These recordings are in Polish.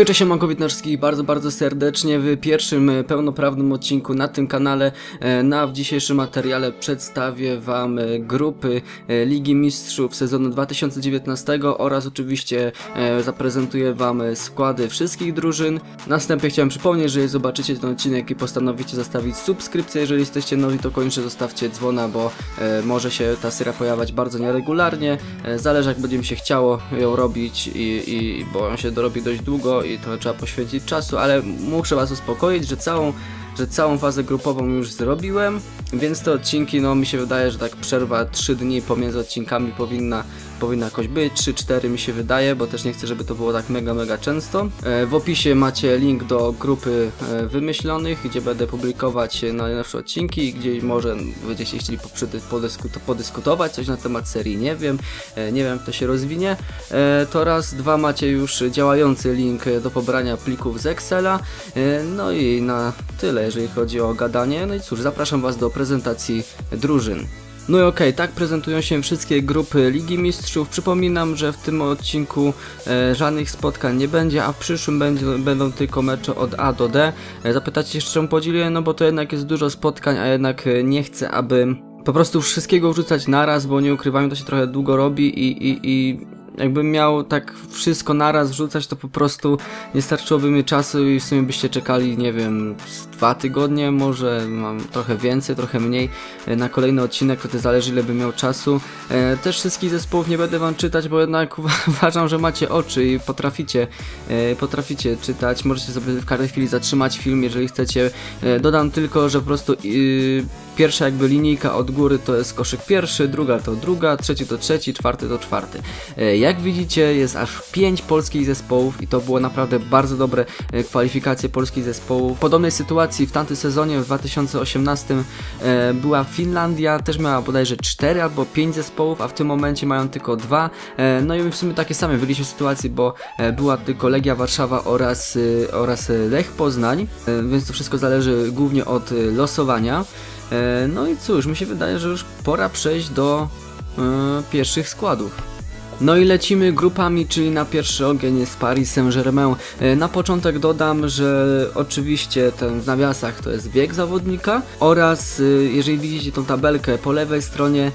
Hej, cześć, Siemanko, witam bardzo, bardzo serdecznie w pierwszym e, pełnoprawnym odcinku na tym kanale. E, Na w dzisiejszym materiale przedstawię Wam e, grupy Ligi Mistrzów sezonu 2019 oraz oczywiście zaprezentuję Wam składy wszystkich drużyn. Następnie chciałem przypomnieć, że jeżeli zobaczycie ten odcinek i postanowicie zostawić subskrypcję, jeżeli jesteście nowi, to koniecznie zostawcie dzwona, bo może się ta seria pojawiać bardzo nieregularnie. Zależy jak będzie mi się chciało ją robić i, i bo on się dorobi dość długo i to trzeba poświęcić czasu, ale muszę was uspokoić, że całą że całą fazę grupową już zrobiłem, więc te odcinki, no mi się wydaje, że tak przerwa 3 dni pomiędzy odcinkami powinna, powinna jakoś być, 3-4 mi się wydaje, bo też nie chcę, żeby to było tak mega, mega często. E, w opisie macie link do grupy e, wymyślonych, gdzie będę publikować najnowsze odcinki, gdzie może będziecie chcieli podyskutować coś na temat serii, nie wiem, e, nie wiem jak to się rozwinie. To raz, dwa macie już działający link do pobrania plików z Excela, no i na tyle, jeżeli chodzi o gadanie. No i cóż, zapraszam Was do prezentacji drużyn. No i okej, tak prezentują się wszystkie grupy Ligi Mistrzów. Przypominam, że w tym odcinku e, żadnych spotkań nie będzie, a w przyszłym będzie, będą tylko mecze od A do D. E, zapytacie się czemu podzieliłem, no bo to jednak jest dużo spotkań, a jednak e, nie chcę, aby po prostu wszystkiego wrzucać naraz, bo nie ukrywamy, to się trochę długo robi i, i, i jakbym miał tak wszystko naraz wrzucać, to po prostu nie starczyłoby mi czasu i w sumie byście czekali, nie wiem, dwa tygodnie, może mam trochę więcej, trochę mniej e, na kolejny odcinek, to zależy ile bym miał czasu. E, też wszystkich zespołów nie będę wam czytać, bo jednak uważam, że macie oczy i potraficie, e, potraficie czytać, możecie sobie w każdej chwili zatrzymać film, jeżeli chcecie. Dodam tylko, że po prostu yy, pierwsza jakby linijka od góry to jest koszyk pierwszy, druga to druga, trzeci to trzeci, czwarty to czwarty. E, Jak widzicie jest aż 5 polskich zespołów i to było naprawdę bardzo dobre e, kwalifikacje polskich zespołów. W podobnej sytuacji w tamtym sezonie w 2018 e, była Finlandia, też miała bodajże 4 albo 5 zespołów, a w tym momencie mają tylko 2. No i w sumie takie same byliśmy w sytuacji, bo e, była tylko Legia Warszawa oraz, e, oraz e, Lech Poznań, e, więc to wszystko zależy głównie od e, losowania. E, No i cóż, mi się wydaje, że już pora przejść do e, pierwszych składów. No i lecimy grupami, czyli na pierwszy ogień jest Paris Saint-Germain. E, Na początek dodam, że oczywiście ten w nawiasach to jest wiek zawodnika oraz e, jeżeli widzicie tą tabelkę po lewej stronie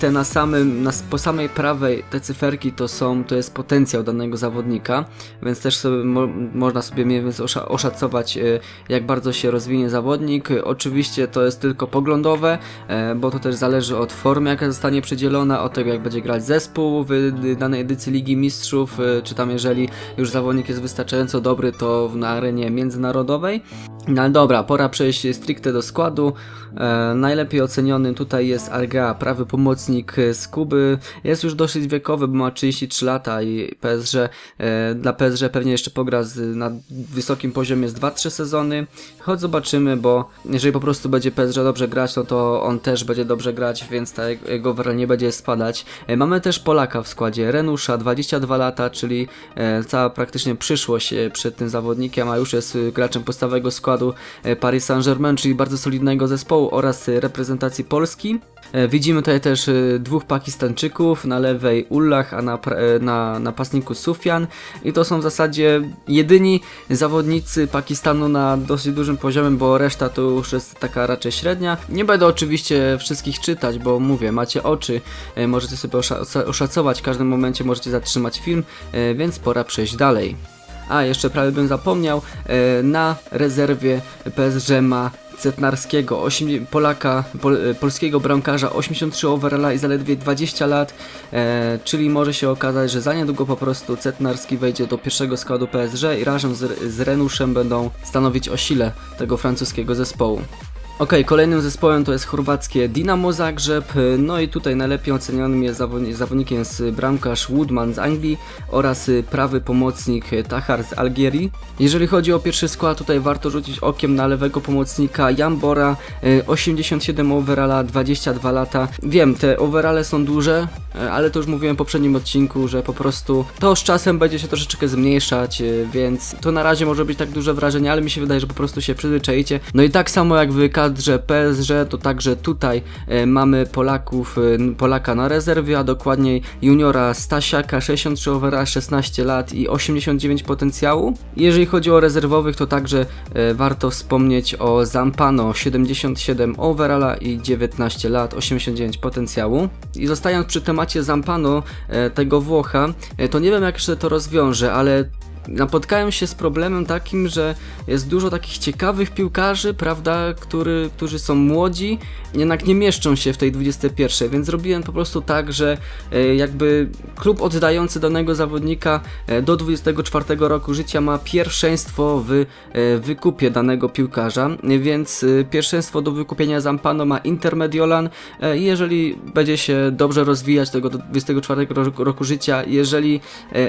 te na samym, na, po samej prawej te cyferki to są, to jest potencjał danego zawodnika, więc też sobie, mo, można sobie mniej więcej osza, oszacować e, jak bardzo się rozwinie zawodnik. E, Oczywiście to jest tylko poglądowe, e, bo to też zależy od formy jaka zostanie przedzielona, od tego jak będzie grać zespół w danej edycji Ligi Mistrzów, e, czy tam jeżeli już zawodnik jest wystarczająco dobry, to na arenie międzynarodowej. No ale dobra, pora przejść stricte do składu. E, najlepiej oceniony tutaj jest Arga, prawy pomocnik e, z Kuby. Jest już dosyć wiekowy, bo ma 33 lata i PSG, e, dla PSG pewnie jeszcze pogra z, na wysokim poziomie z 2-3 sezony. Choć zobaczymy, bo jeżeli po prostu będzie PSG dobrze grać, no to on też będzie dobrze grać, więc ta jego overall nie będzie spadać. E, mamy też Polaka w składzie, Renusza, 22 lata, czyli cała praktycznie przyszłość przed tym zawodnikiem, a już jest graczem podstawowego składu Paris Saint-Germain, czyli bardzo solidnego zespołu oraz reprezentacji Polski. Widzimy tutaj też e, dwóch Pakistańczyków, na lewej Ullah, a na, e, na napastniku Sufjan i to są w zasadzie jedyni zawodnicy Pakistanu na dosyć dużym poziomie, bo reszta to już jest taka raczej średnia. Nie będę oczywiście wszystkich czytać, bo mówię, macie oczy, e, możecie sobie osza- oszacować, w każdym momencie możecie zatrzymać film, więc pora przejść dalej. A, jeszcze prawie bym zapomniał, na rezerwie PSG ma Cetnarskiego, osiem- Polaka, pol, e, polskiego bramkarza, 83 overalla i zaledwie 20 lat, e, czyli może się okazać, że za niedługo po prostu Cetnarski wejdzie do pierwszego składu PSG i razem z, z Renuszem będą stanowić o sile tego francuskiego zespołu. Ok, kolejnym zespołem to jest chorwackie Dinamo Zagrzeb, no i tutaj najlepiej ocenionym jest zawodni- zawodnikiem jest bramkarz Woodman z Anglii oraz prawy pomocnik Tahar z Algierii. Jeżeli chodzi o pierwszy skład, tutaj warto rzucić okiem na lewego pomocnika Jambora, y, 87 overalla, 22 lata. Wiem, te overale są duże, y, ale to już mówiłem w poprzednim odcinku, że po prostu to z czasem będzie się troszeczkę zmniejszać, y, więc to na razie może być tak duże wrażenie, ale mi się wydaje, że po prostu się przyzwyczaicie. No i tak samo jak wy kadrze PSG to także tutaj e, mamy Polaków, e, Polaka na rezerwie, a dokładniej juniora Stasiaka, 63 overa, 16 lat i 89 potencjału. Jeżeli chodzi o rezerwowych, to także e, warto wspomnieć o Zampano, 77 overalla i 19 lat, 89 potencjału. I zostając przy temacie Zampano, tego Włocha, to nie wiem jak się to rozwiąże, ale napotkałem się z problemem takim, że jest dużo takich ciekawych piłkarzy, prawda, który, którzy są młodzi, jednak nie mieszczą się w tej 21, więc zrobiłem po prostu tak, że e, jakby klub oddający danego zawodnika e, do 24 roku życia ma pierwszeństwo w e, wykupie danego piłkarza, więc pierwszeństwo do wykupienia Zampano ma Inter Mediolan e, i jeżeli będzie się dobrze rozwijać tego do 24 roku, życia, jeżeli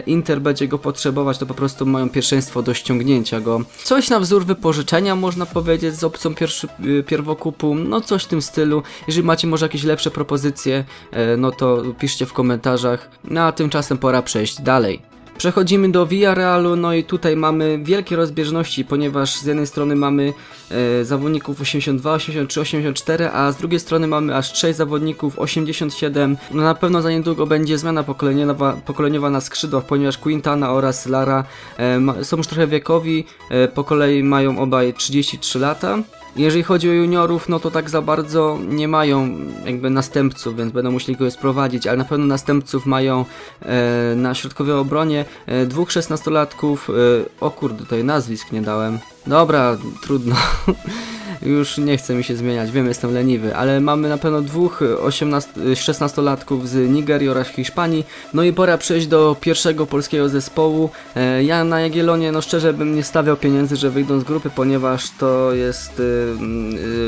Inter będzie go potrzebować, to po prostu mają pierwszeństwo do ściągnięcia go. Coś na wzór wypożyczenia można powiedzieć z opcją pierwszy, y, pierwokupu, no coś w tym stylu. Jeżeli macie może jakieś lepsze propozycje, e, no to piszcie w komentarzach. No a tymczasem pora przejść dalej. Przechodzimy do Villarealu, no i tutaj mamy wielkie rozbieżności, ponieważ z jednej strony mamy e, zawodników 82, 83, 84, a z drugiej strony mamy aż 6 zawodników 87. No na pewno za niedługo będzie zmiana pokoleniowa, pokoleniowa na skrzydłach, ponieważ Quintana oraz Lara e, ma, są już trochę wiekowi, e, po kolei mają obaj 33 lata. Jeżeli chodzi o juniorów, no to tak za bardzo nie mają jakby następców, więc będą musieli kogoś sprowadzić, ale na pewno następców mają e, na środkowej obronie e, dwóch szesnastolatków. E, o kurde, tutaj nazwisk nie dałem. Dobra, trudno. Już nie chce mi się zmieniać, wiem, jestem leniwy, ale mamy na pewno dwóch 18, 16-latków z Nigerii oraz Hiszpanii. No i pora przejść do pierwszego polskiego zespołu. E, ja na Jagiellonie, no szczerze bym nie stawiał pieniędzy, że wyjdą z grupy, ponieważ to jest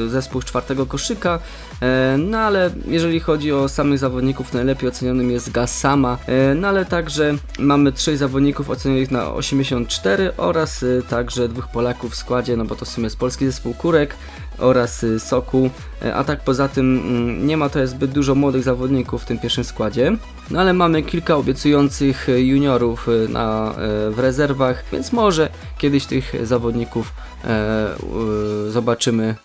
zespół czwartego koszyka. E, no ale jeżeli chodzi o samych zawodników, najlepiej ocenionym jest Gassama. E, no ale także mamy trzech zawodników ocenionych na 84 oraz także dwóch Polaków w składzie, no bo to w sumie jest polski zespół Kurek oraz y, Soku, E, a tak poza tym mm, nie ma to zbyt dużo młodych zawodników w tym pierwszym składzie. No ale mamy kilka obiecujących y, juniorów y, na, w rezerwach, więc może kiedyś tych zawodników e, zobaczymy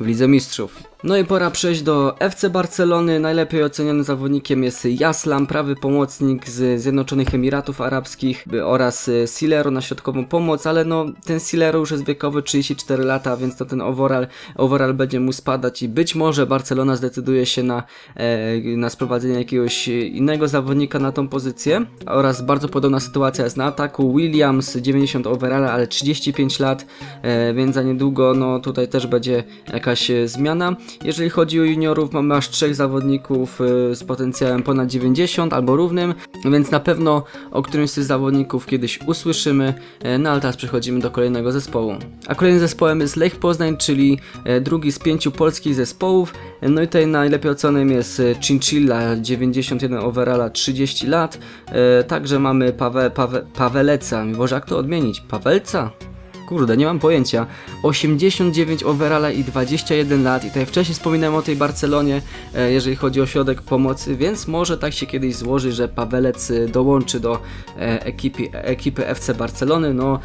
w Lidze Mistrzów. No i pora przejść do FC Barcelony. Najlepiej ocenionym zawodnikiem jest Jaslam, prawy pomocnik z Zjednoczonych Emiratów Arabskich oraz Silero na środkową pomoc, ale no ten Silero już jest wiekowy 34 lata, więc to ten overall, overall będzie mu spadać i być może Barcelona zdecyduje się na, e, na sprowadzenie jakiegoś innego zawodnika na tą pozycję oraz bardzo podobna sytuacja jest na ataku. Williams 90 overall, ale 35 lat, e, więc za niedługo no tutaj też będzie jakaś zmiana. Jeżeli chodzi o juniorów, mamy aż trzech zawodników y, z potencjałem ponad 90 albo równym, więc na pewno o którymś z tych zawodników kiedyś usłyszymy. E, no ale teraz przechodzimy do kolejnego zespołu. A kolejnym zespołem jest Lech Poznań, czyli e, drugi z pięciu polskich zespołów. E, no i tutaj najlepiej ocenem jest Chinchilla, 91 overalla, 30 lat. Także mamy Pawe, Pawe, Paweleca, może jak to odmienić? Pawelca? Kurde, nie mam pojęcia. 89 overalla i 21 lat i tutaj wcześniej wspominałem o tej Barcelonie, e, jeżeli chodzi o środek pomocy, więc może tak się kiedyś złoży, że Pawelec e, dołączy do e, ekipy, ekipy FC Barcelony, no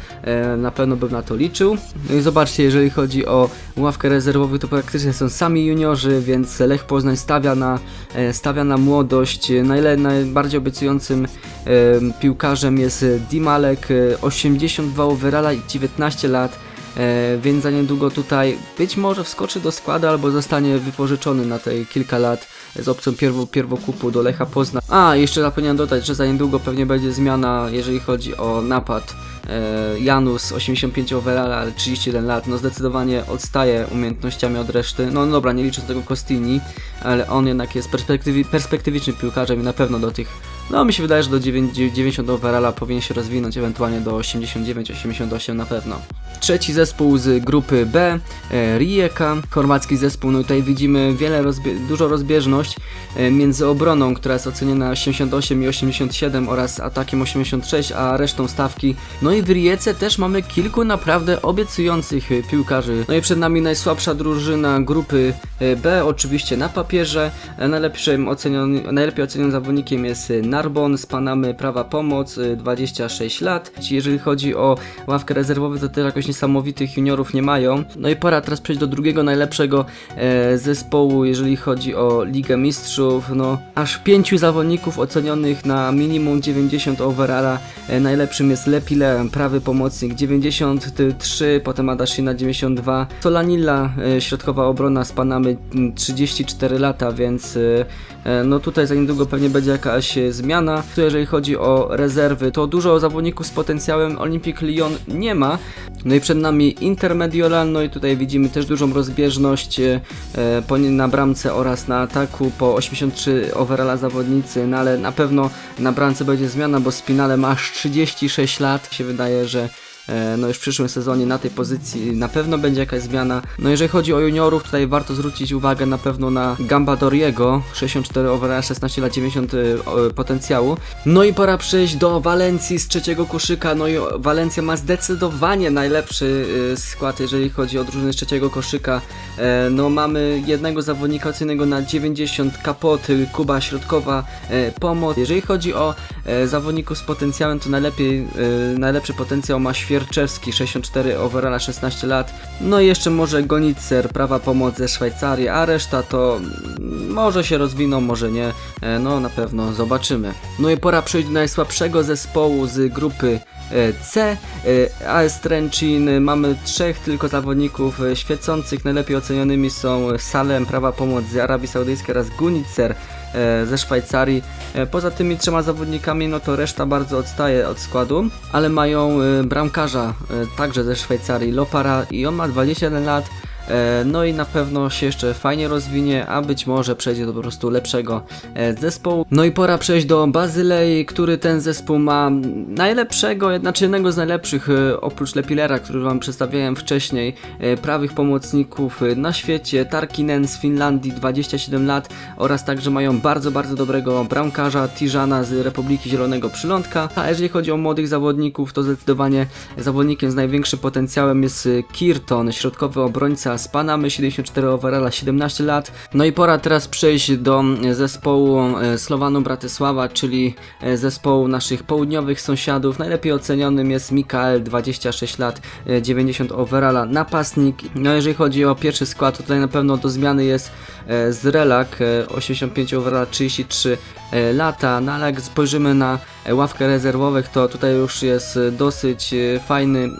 na pewno bym na to liczył. No i zobaczcie, jeżeli chodzi o ławkę rezerwową, to praktycznie są sami juniorzy, więc Lech Poznań stawia na, stawia na młodość. Najle, najbardziej obiecującym piłkarzem jest Dimalek, 82 overalla i 19 15 lat, e, więc za niedługo tutaj być może wskoczy do składu albo zostanie wypożyczony na te kilka lat z opcją pierwo, pierwokupu do Lecha Poznań. A, jeszcze zapomniałem dodać, że za niedługo pewnie będzie zmiana, jeżeli chodzi o napad. E, Janus 85 overall, ale 31 lat, no zdecydowanie odstaje umiejętnościami od reszty. No dobra, nie liczę tego Costini, ale on jednak jest perspektywi perspektywicznym piłkarzem i na pewno do tych no mi się wydaje, że do 90 overalla powinien się rozwinąć, ewentualnie do 89-88 na pewno. Trzeci zespół z grupy B, e, Rijeka, chorwacki zespół, no tutaj widzimy wiele rozbie dużo rozbieżność e, między obroną, która jest oceniona 88 i 87 oraz atakiem 86, a resztą stawki. No i w Rijece też mamy kilku naprawdę obiecujących piłkarzy. No i przed nami najsłabsza drużyna grupy e, B, oczywiście na papierze. Najlepszym oceniony, najlepiej ocenionym zawodnikiem jest Narbon z Panamy Prawa Pomoc, y, 26 lat. Jeżeli chodzi o ławkę rezerwową, to też jakoś niesamowitych juniorów nie mają. No i pora teraz przejść do drugiego najlepszego e, zespołu, jeżeli chodzi o Ligę Mistrzów. No, aż pięciu zawodników ocenionych na minimum 90 overalla. E, najlepszym jest Lepile, prawy pomocnik 93, potem Adashina 92, Solanilla, e, środkowa obrona z Panamy m, 34 lata, więc e, e, no tutaj za niedługo pewnie będzie jakaś e, zmiana. Tu jeżeli chodzi o rezerwy, to dużo zawodników z potencjałem Olympic Lyon nie ma. No i przed nami Intermediolan, no i tutaj widzimy też dużą rozbieżność e, na bramce oraz na ataku po 83 overalla zawodnicy, no ale na pewno na bramce będzie zmiana, bo Spinale ma aż 36 lat. się wydaje, że no już w przyszłym sezonie na tej pozycji na pewno będzie jakaś zmiana. No jeżeli chodzi o juniorów, tutaj warto zwrócić uwagę na pewno na Gamba Doriego, 64 overall, 16 lat 90 y, o, potencjału. No i pora przejść do Walencji z trzeciego koszyka, no i Walencja ma zdecydowanie najlepszy skład, jeżeli chodzi o drużynę z trzeciego koszyka. E, no mamy jednego zawodnika ocenionego na 90 kapoty, Kuba środkowa, e, pomoc. Jeżeli chodzi o e, zawodników z potencjałem, to najlepiej, e, najlepszy potencjał ma Świerczewski, 64 overalla, 16 lat. No i jeszcze może Gonicer, prawa pomoc ze Szwajcarii, a reszta to mm, może się rozwiną, może nie. E, no na pewno zobaczymy. No i pora przejść do najsłabszego zespołu z grupy e, C, e, AS Trencin, mamy trzech tylko zawodników świecących, najlepiej ocenionymi są Salem, prawa pomoc z Arabii Saudyjskiej oraz Gunicer e, ze Szwajcarii. E, Poza tymi trzema zawodnikami, no to reszta bardzo odstaje od składu, ale mają e, bramkarza e, także ze Szwajcarii, Lopara i on ma 21 lat. E, No i na pewno się jeszcze fajnie rozwinie, a być może przejdzie do po prostu lepszego e, zespołu. No i pora przejść do Bazylei, który ten zespół ma najlepszego, znaczy jednego z najlepszych, e, oprócz Lepilera, który wam przedstawiałem wcześniej, prawych pomocników na świecie, Tarkinen z Finlandii, 27 lat oraz także mają bardzo, bardzo dobrego bramkarza Tijana z Republiki Zielonego Przylądka. A jeżeli chodzi o młodych zawodników, to zdecydowanie zawodnikiem z największym potencjałem jest Kirton, środkowy obrońca z Panamy, 74 overalla, 17 lat. No i pora teraz przejść do e, zespołu e, Slowanu Bratysława, czyli e, zespołu naszych południowych sąsiadów. Najlepiej ocenionym jest Mikael, 26 lat, e, 90 overalla, napastnik. No jeżeli chodzi o pierwszy skład, to tutaj na pewno do zmiany jest Zrelak, e, 85 overalla, 33 e, lata. No ale jak spojrzymy na ławkę rezerwowych, to tutaj już jest e, dosyć e, fajny,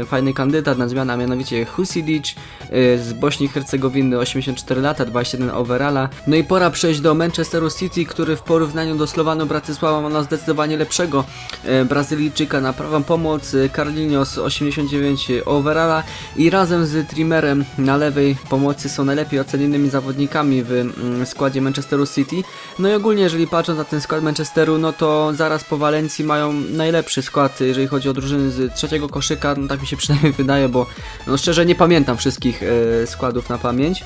e, fajny kandydat na zmianę, a mianowicie Husidic e, z Bośni i Hercegowiny, 84 lata, 21 overalla. No i pora przejść do Manchesteru City, który w porównaniu do Slowanu Bratysława ma zdecydowanie lepszego e, Brazylijczyka na prawą pomoc, e, Carlinhos 89 overalla i razem z Trimmerem na lewej pomocy są najlepiej ocenionymi zawodnikami w mm, składzie Manchesteru City. No i ogólnie, jeżeli patrząc na ten skład Manchesteru, no to zaraz po Walencji mają najlepszy skład, jeżeli chodzi o drużyny z trzeciego koszyka, no tak mi się przynajmniej wydaje, bo no szczerze nie pamiętam wszystkich e, składów na pamięć.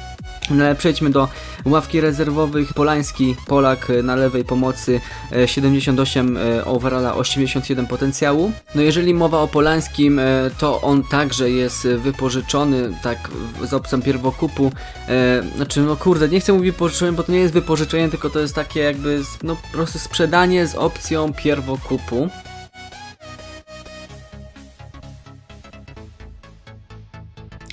No ale przejdźmy do ławki rezerwowych. Polański, Polak e, na lewej pomocy, e, 78 e, overalla, 81 potencjału. No jeżeli mowa o Polańskim, to on także jest wypożyczony tak z opcją pierwokupu. Znaczy, no kurde, nie chcę mówić wypożyczenie, bo to nie jest wypożyczenie, tylko to jest takie jakby, no po prostu sprzedanie z opcją pierwokupu.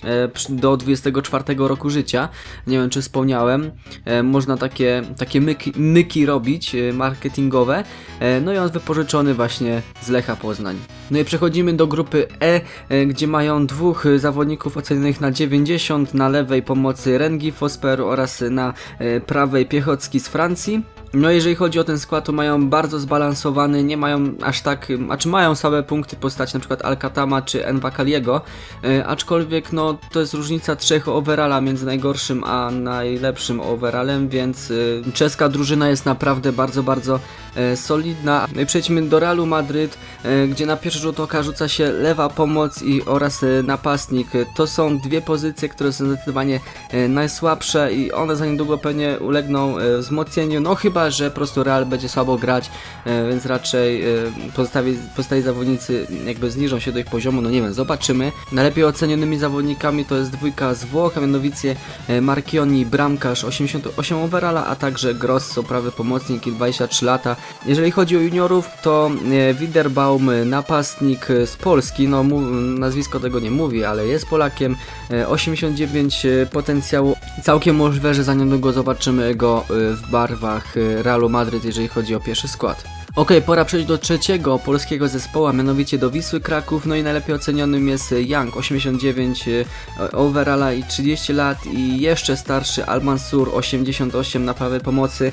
E, przy- do 24 roku życia. Nie wiem, czy wspomniałem. E, Można takie, takie myki, myki robić, e, marketingowe. E, No i on wypożyczony właśnie z Lecha Poznań. No i przechodzimy do grupy E, e, gdzie mają dwóch e, zawodników ocenionych na 90, na lewej pomocy Rengi Fosper oraz na e, prawej Piechocki z Francji. No jeżeli chodzi o ten skład, to mają bardzo zbalansowany, nie mają aż tak, a czy mają słabe punkty postaci przykład Alcatama czy Envakaliego, e, aczkolwiek no to jest różnica trzech overalla między najgorszym a najlepszym overallem, więc e, czeska drużyna jest naprawdę bardzo, bardzo e, solidna. No przejdźmy do Realu Madryt, gdzie na pierwszy rzut oka rzuca się lewa pomoc i oraz napastnik. To są dwie pozycje, które są zdecydowanie najsłabsze i one za niedługo pewnie ulegną wzmocnieniu, no chyba, że po prostu Real będzie słabo grać, e, więc raczej e, pozostali, zawodnicy jakby zniżą się do ich poziomu, no nie wiem, zobaczymy. Najlepiej ocenionymi zawodnikami to jest dwójka z Włoch, a mianowicie e, Marchioni, bramkarz 88 overalla, a także Grosso, prawy pomocnik i 23 lata. Jeżeli chodzi o juniorów, to Widerbaum, napastnik z Polski, no nazwisko tego nie mówi, ale jest Polakiem, e, 89 e, potencjału. Całkiem możliwe, że za niedługo zobaczymy go e, w barwach e, Realu Madryt, jeżeli chodzi o pierwszy skład. Okej, pora przejść do trzeciego polskiego zespołu, a mianowicie do Wisły Kraków, no i najlepiej ocenionym jest Young, 89 e, overalla i 30 lat i jeszcze starszy Al-Mansur, 88 na prawej pomocy.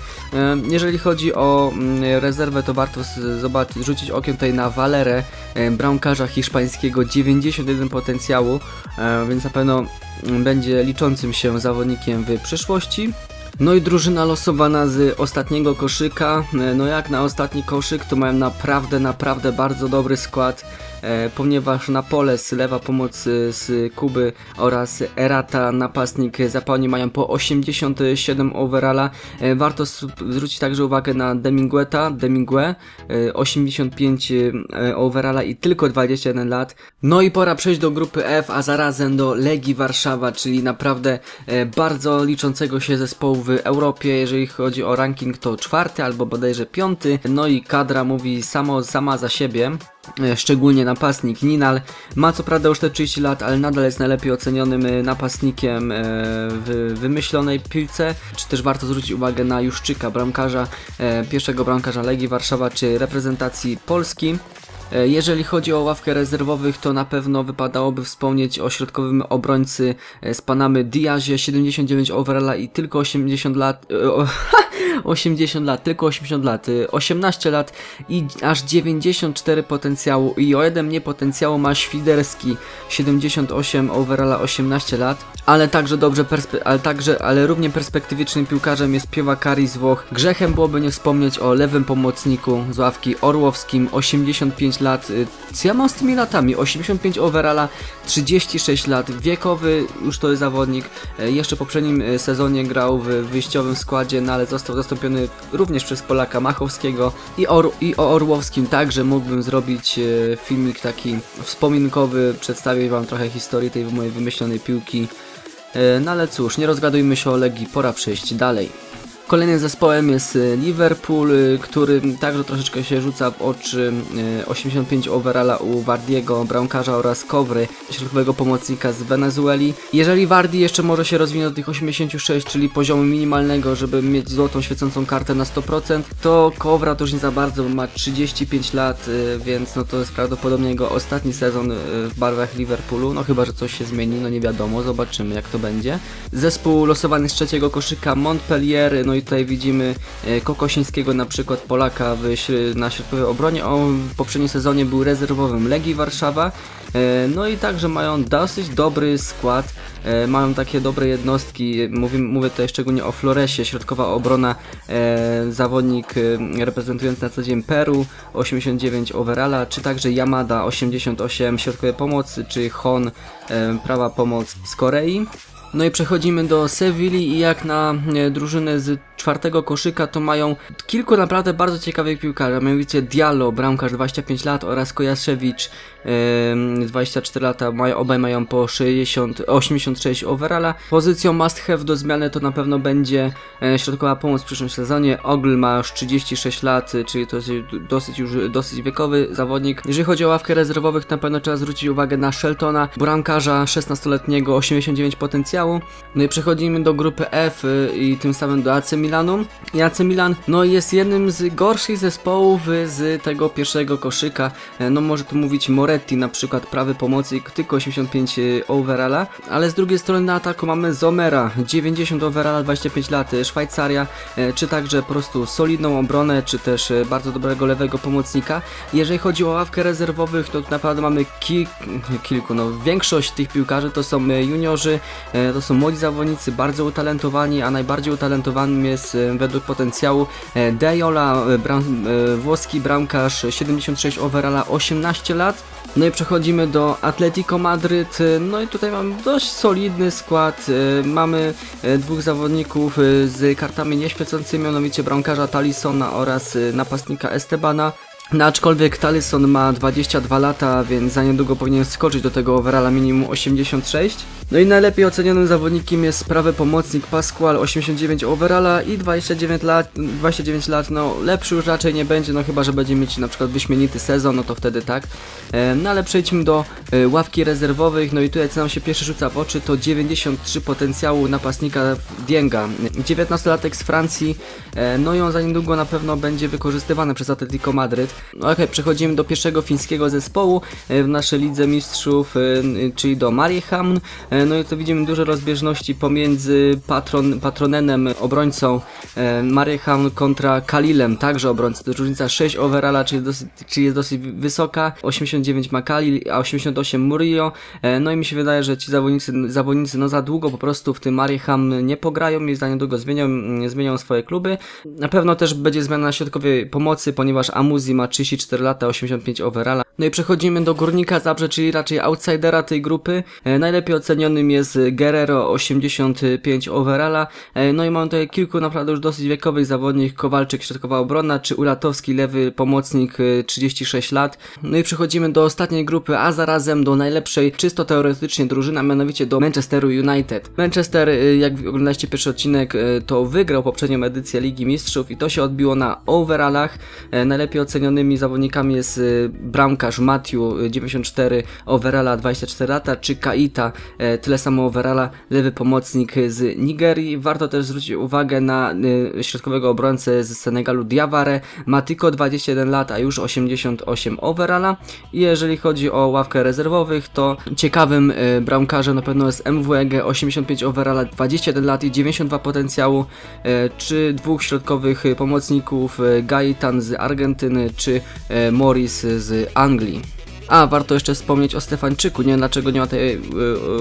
Jeżeli chodzi o mm, rezerwę, to warto zobaczyć, rzucić okiem tutaj na Valerę, bramkarza hiszpańskiego, 91 potencjału, więc na pewno będzie liczącym się zawodnikiem w przyszłości. No i drużyna losowana z ostatniego koszyka. E, No jak na ostatni koszyk, to mają naprawdę, naprawdę bardzo dobry skład, e, ponieważ Napoles, lewa pomoc z Kuby oraz Erata, napastnik Zaponi mają po 87 overalla. E, Warto zwrócić także uwagę na Demingueta, Demingue, e, 85 e, overalla i tylko 21 lat. No i pora przejść do grupy F, a zarazem do Legii Warszawa, czyli naprawdę bardzo liczącego się zespołu w Europie. Jeżeli chodzi o ranking, to czwarty albo bodajże piąty. No i kadra mówi samo, sama za siebie. E, Szczególnie napastnik Ninal ma co prawda już te 30 lat, ale nadal jest najlepiej ocenionym e, napastnikiem e, w wymyślonej piłce. Czy też warto zwrócić uwagę na Juszczyka, bramkarza, pierwszego bramkarza Legii Warszawa czy reprezentacji Polski. Jeżeli chodzi o ławkę rezerwowych, to na pewno wypadałoby wspomnieć o środkowym obrońcy z Panamy Diazie, 79 overalla i tylko 80 lat, o, 80 lat, tylko 80 lat, e, 18 lat i aż 94 potencjału i o jeden mniej potencjału ma Świderski, 78 overalla, 18 lat, ale także dobrze, ale także, ale równie perspektywicznym piłkarzem jest Piewa Kari z Włoch. Grzechem byłoby nie wspomnieć o lewym pomocniku z ławki Orłowskim, 85 lat. Y, Co ja mam z tymi latami? 85 overalla, 36 lat, wiekowy już to jest zawodnik. E, Jeszcze w poprzednim e, sezonie grał w wyjściowym składzie, no ale został zastąpiony również przez Polaka Machowskiego i, Or i o Orłowskim także mógłbym zrobić e, filmik taki wspominkowy, przedstawić wam trochę historii tej mojej wymyślonej piłki. E, No ale cóż, nie rozgadujmy się o Legii, pora przejść dalej. Kolejnym zespołem jest e, Liverpool, e, który także troszeczkę się rzuca w oczy. e, 85 overalla u Wardiego, bramkarza oraz Kowry, środkowego pomocnika z Wenezueli. Jeżeli Wardi jeszcze może się rozwinąć do tych 86, czyli poziomu minimalnego, żeby mieć złotą świecącą kartę na 100%, to Kowra to już nie za bardzo, ma 35 lat, więc no to jest prawdopodobnie jego ostatni sezon w barwach Liverpoolu. No chyba, że coś się zmieni, no nie wiadomo, zobaczymy jak to będzie. Zespół losowany z trzeciego koszyka Montpellier, no i tutaj widzimy e, Kokosińskiego na przykład Polaka w, na środkowej obronie. On w poprzednim sezonie był rezerwowym Legii Warszawa. E, No i także mają dosyć dobry skład, e, mają takie dobre jednostki, mówię, mówię tutaj szczególnie o Floresie, środkowa obrona, zawodnik reprezentujący na co dzień Peru, 89 overalla, czy także Yamada, 88 środkowej pomocy, czy Hon, prawa pomoc z Korei. No i przechodzimy do Sewilli i jak na e, drużynę z czwartego koszyka to mają kilku naprawdę bardzo ciekawych piłkarzy, mianowicie Diallo, bramkarz 25 lat oraz Kojaszewicz em, 24 lata, mają, obaj mają po 60, 86 overalla. Pozycją must have do zmiany to na pewno będzie e, środkowa pomoc w przyszłym sezonie. Ogl ma już 36 lat, e, czyli to jest dosyć już dosyć wiekowy zawodnik. Jeżeli chodzi o ławkę rezerwowych, na pewno trzeba zwrócić uwagę na Sheltona, bramkarza 16-letniego, 89 potencjału. No i przechodzimy do grupy F i tym samym do AC Milanu. AC Milan no jest jednym z gorszych zespołów z tego pierwszego koszyka. E, No może tu mówić Moretti na przykład prawy pomocy tylko 85 y, overalla, ale z drugiej strony na ataku mamy Zomera 90 overalla 25 lat y, Szwajcaria, e, czy także po prostu solidną obronę, czy też e, bardzo dobrego lewego pomocnika. Jeżeli chodzi o ławkę rezerwowych, to naprawdę mamy ki kilku, no większość tych piłkarzy to są e, juniorzy, e, to są młodzi zawodnicy, bardzo utalentowani, a najbardziej utalentowanym jest jest według potencjału e, Dejola, e, bram, e, włoski bramkarz 76 overalla 18 lat. No i przechodzimy do Atletico Madryt, no i tutaj mamy dość solidny skład, mamy dwóch zawodników z kartami nieświecącymi, mianowicie bramkarza Talisona oraz napastnika Estebana. No aczkolwiek Talisson ma 22 lata, więc za niedługo powinien skoczyć do tego overalla minimum 86. No i najlepiej ocenionym zawodnikiem jest prawy pomocnik Pascual 89 overalla i 29 lat, 29 lat, no lepszy już raczej nie będzie, no chyba, że będzie mieć na przykład wyśmienity sezon, no to wtedy tak. No ale przejdźmy do e, ławki rezerwowych, no i tutaj co nam się pierwszy rzuca w oczy to 93 potencjału napastnika Dienga, 19-latek z Francji, e, no i on za niedługo na pewno będzie wykorzystywany przez Atletico Madryt. No okej, przechodzimy do pierwszego fińskiego zespołu e, w naszej lidze mistrzów, czyli do Mariehamn. E, No i tu widzimy duże rozbieżności pomiędzy patron, patronenem, obrońcą e, Mariehamn kontra Kalilem, także obrońcą. To jest różnica 6 overalla, czyli, dosyć, czyli jest dosyć wysoka. 89 ma Kalil, a 88 Murillo. E, No i mi się wydaje, że ci zawodnicy, zawodnicy no za długo po prostu w tym Mariehamn nie pograją i za niedługo zmienią, zmienią swoje kluby. Na pewno też będzie zmiana na środkowej pomocy, ponieważ Amuzi ma 34 lata, 85 overalla. No i przechodzimy do Górnika Zabrze, czyli raczej outsidera tej grupy. Najlepiej ocenionym jest Guerrero, 85 overalla. E, no i mamy tutaj kilku naprawdę już dosyć wiekowych zawodników, Kowalczyk, środkowa obrona, czy Ulatowski, lewy pomocnik, e, 36 lat. No i przechodzimy do ostatniej grupy, a zarazem do najlepszej, czysto teoretycznie drużyny, a mianowicie do Manchesteru United. Manchester, e, jak oglądaliście pierwszy odcinek, e, to wygrał poprzednią edycję Ligi Mistrzów i to się odbiło na overallach. E, Najlepiej ocenionymi zawodnikami jest e, bramkarz Matthew, e, 94 overalla, 24 lata, czy Kaita, e, tyle samo overalla, lewy pomocnik z Nigerii. Warto też zwrócić uwagę na e, środkowego obrońcę z Senegalu Diaware, ma tylko 21 lat, a już 88 overalla. I jeżeli chodzi o ławkę rezerwowych, to ciekawym e, bramkarzem na pewno jest MWG, 85 overalla, 21 lat i 92 potencjału, e, czy dwóch środkowych pomocników, Gaitan z Argentyny, czy Morris z Anglii. A, warto jeszcze wspomnieć o Stefańczyku, nie wiem dlaczego nie ma tutaj y,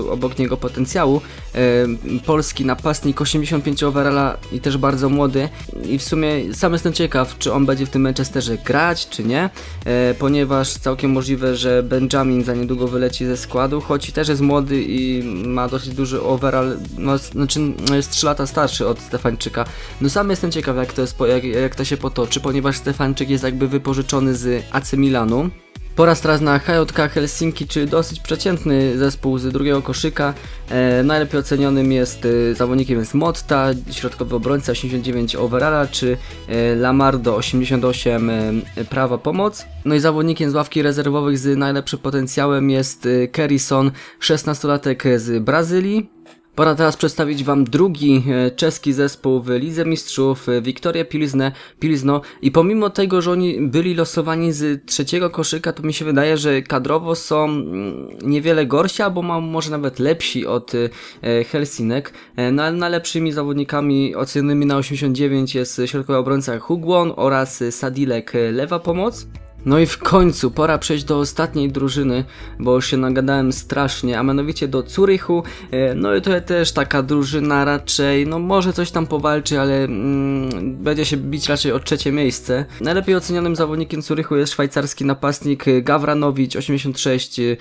y, obok niego potencjału. Y, polski napastnik 85 overalla i też bardzo młody i w sumie sam jestem ciekaw, czy on będzie w tym Manchesterze grać, czy nie, ponieważ całkiem możliwe, że Benjamin za niedługo wyleci ze składu, choć też jest młody i ma dosyć duży overall, no, znaczy no, jest 3 lata starszy od Stefańczyka. No sam jestem ciekaw, jak to, jest, jak, jak to się potoczy, ponieważ Stefańczyk jest jakby wypożyczony z AC Milanu. Pora teraz na HJK Helsinki, czyli dosyć przeciętny zespół z drugiego koszyka. E, najlepiej ocenionym jest e, zawodnikiem jest Motta, środkowy obrońca 89 overalla, czy e, Lamardo 88 e, prawa pomoc. No i zawodnikiem z ławki rezerwowych z najlepszym potencjałem jest e, Kerrison, 16-latek z Brazylii. Pora teraz przedstawić Wam drugi e, czeski zespół w Lidze Mistrzów, e, Wiktoria Pilzne, Pilzno i pomimo tego, że oni byli losowani z trzeciego koszyka, to mi się wydaje, że kadrowo są mm, niewiele gorsi, albo może nawet lepsi od e, Helsinek. No najlepszymi zawodnikami ocenionymi na 89 jest środkowy obrońca Hugwon oraz Sadilek lewa pomoc. No i w końcu pora przejść do ostatniej drużyny, bo się nagadałem strasznie, a mianowicie do Zurychu. E, No i to też taka drużyna raczej, no może coś tam powalczy, ale mm, będzie się bić raczej o trzecie miejsce. Najlepiej ocenionym zawodnikiem Zurychu jest szwajcarski napastnik Gawranowicz, 86 e,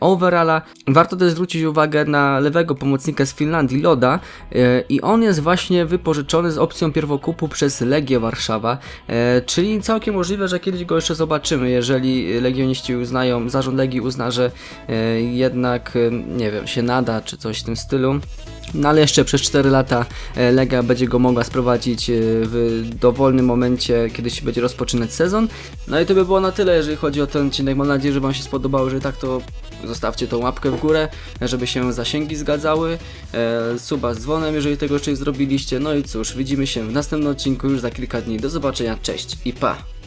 overalla. Warto też zwrócić uwagę na lewego pomocnika z Finlandii, Loda, e, i on jest właśnie wypożyczony z opcją pierwokupu przez Legię Warszawa, czyli całkiem możliwe, że kiedyś go jeszcze zobaczymy, jeżeli legioniści uznają, zarząd Legii uzna, że e, jednak, e, nie wiem, się nada, czy coś w tym stylu. No ale jeszcze przez 4 lata e, Lega będzie go mogła sprowadzić w dowolnym momencie, kiedy się będzie rozpoczynać sezon. No i to by było na tyle, jeżeli chodzi o ten odcinek. Mam nadzieję, że Wam się spodobało. Jeżeli tak, to zostawcie tą łapkę w górę, żeby się zasięgi zgadzały. Suba z dzwonem, jeżeli tego jeszcze nie zrobiliście. No i cóż, widzimy się w następnym odcinku już za kilka dni. Do zobaczenia, cześć i pa!